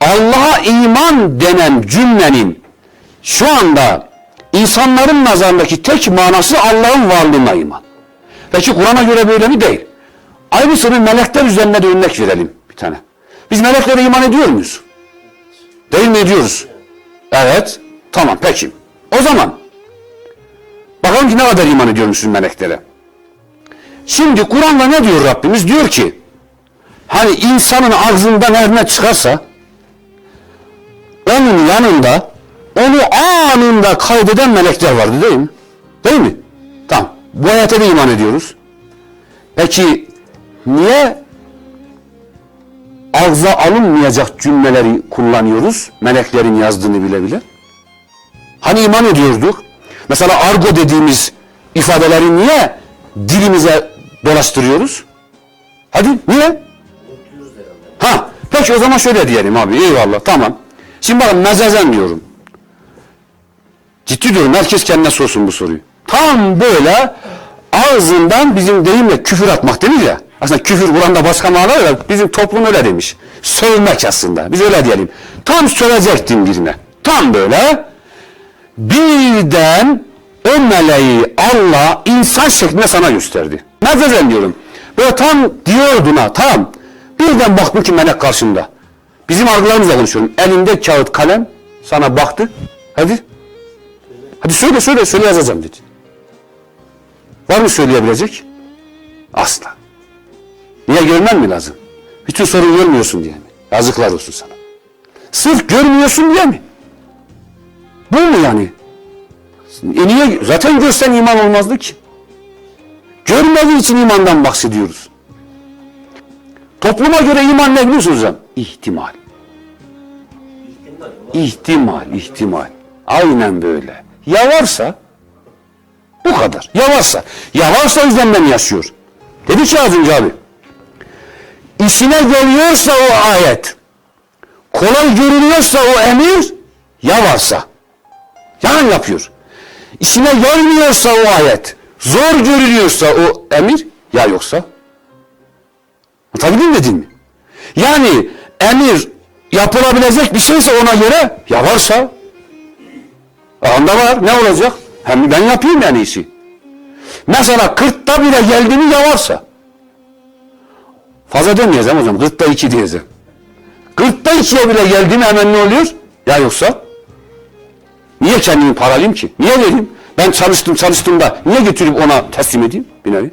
Allah'a iman denen cümlenin şu anda insanların nazarındaki tek manası Allah'ın varlığına iman. Peki Kur'an'a göre böyle mi? Değil. Aynısını melekler üzerine de örnek verelim bir tane. Biz meleklere iman ediyor muyuz? Değil mi ediyoruz? Evet. Tamam peki. O zaman bakalım ki ne kadar iman ediyor musun meleklere? Şimdi Kur'an'da ne diyor Rabbimiz? Diyor ki hani insanın ağzından her ne çıkarsa yanında onu anında kaydeden melekler vardı değil mi? Değil mi? Tamam. Bu ayete de iman ediyoruz. Peki niye ağza alınmayacak cümleleri kullanıyoruz? Meleklerin yazdığını bile bile. Hani iman ediyorduk? Mesela argo dediğimiz ifadeleri niye dilimize dolaştırıyoruz? Hadi niye? Ha, peki o zaman şöyle diyelim abi. Eyvallah, tamam. Şimdi bakın mezazen diyorum. Ciddi diyorum. Herkes kendine sorsun bu soruyu. Tam böyle ağzından bizim deyimle küfür atmak denir ya. Aslında küfür Kur'an'da başka manalar var. Bizim toplum öyle demiş. Sövmek aslında. Biz öyle diyelim. Tam sövecektin birine. Tam böyle. Birden o meleği Allah insan şeklinde sana gösterdi. Mezazen diyorum. Böyle tam diyordun ha tam. Birden baktın ki melek karşında. Bizim algılarımızla konuşuyorum. Elinde kağıt kalem sana baktı. Hadi. Hadi söyle söyle söyle yazacağım dedi. Var mı söyleyebilecek? Asla. Niye görmen mi lazım? Bütün soruyu görmüyorsun diye mi? Yazıklar olsun sana. Sırf görmüyorsun diye mi? Bu mu yani? E niye? Zaten görsen iman olmazdı ki. Görmediği için imandan bahsediyoruz. Topluma göre iman ne biliyorsunuz hocam? İhtimal. İhtimal, ihtimal. Aynen böyle. Ya varsa bu kadar. Ya varsa. Ya varsa o yüzden ben yaşıyor. Dedi ki az abi. İşine geliyorsa o ayet, kolay görünüyorsa o emir, ya varsa. Yani yapıyor. İşine gelmiyorsa o ayet, zor görünüyorsa o emir, ya yoksa. Anlatabildim mi dediğimi? Yani emir yapılabilecek bir şeyse ona göre, ya varsa, anda var, ne olacak? Hem ben yapayım en iyisi. Mesela kırkta bile geldi mi ya varsa. Fazla demeyeceğim hocam. Kırkta iki diyeceğim. Kırkta ikiye bile geldi mi hemen ne oluyor? Ya yoksa? Niye kendimi paralayayım ki? Niye vereyim? Ben çalıştım çalıştım da niye götürüp ona teslim edeyim bir nevi?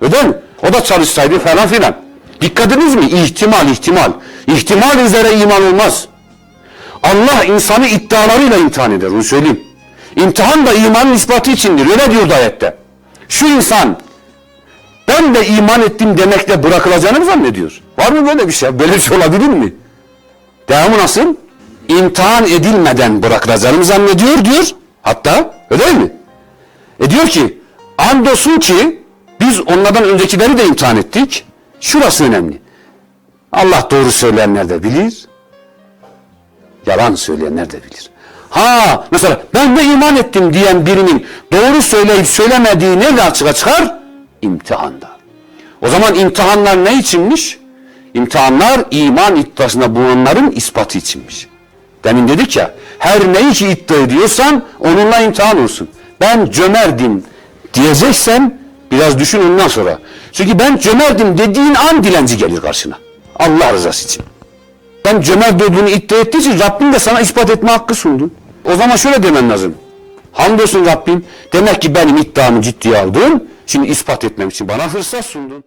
Öyle mi? O da çalışsaydı falan filan. Dikkatiniz mi? İhtimal, ihtimal. İhtimal üzere iman olmaz. Allah insanı iddialarıyla imtihan eder. Onu söyleyeyim. İmtihan da imanın ispatı içindir. Öyle diyor ayette. Şu insan ben de iman ettim demekle bırakılacağını mı zannediyor? Var mı böyle bir şey? Böyle bir şey olabilir mi? Devamı nasıl? İmtihan edilmeden bırakılacağını mı zannediyor diyor. Hatta öyle mi? E diyor ki andolsun ki biz onlardan öncekileri de imtihan ettik. Şurası önemli. Allah doğru söyleyenler de bilir. Yalan söyleyenler de bilir. Ha mesela ben de iman ettim diyen birinin doğru söyleyip söylemediği nerede açığa çıkar? İmtihanda. O zaman imtihanlar ne içinmiş? İmtihanlar iman iddiasında bulunanların ispatı içinmiş. Demin dedik ya her neyi ki iddia ediyorsan onunla imtihan olsun. Ben cömerdim diyeceksen biraz düşün ondan sonra. Çünkü ben cömertim dediğin an dilenci gelir karşına. Allah rızası için. Ben cömert olduğunu iddia ettiği için Rabbim de sana ispat etme hakkı sundu. O zaman şöyle demen lazım. Hamdolsun Rabbim. Demek ki benim iddiamı ciddiye aldın. Şimdi ispat etmem için bana fırsat sundun.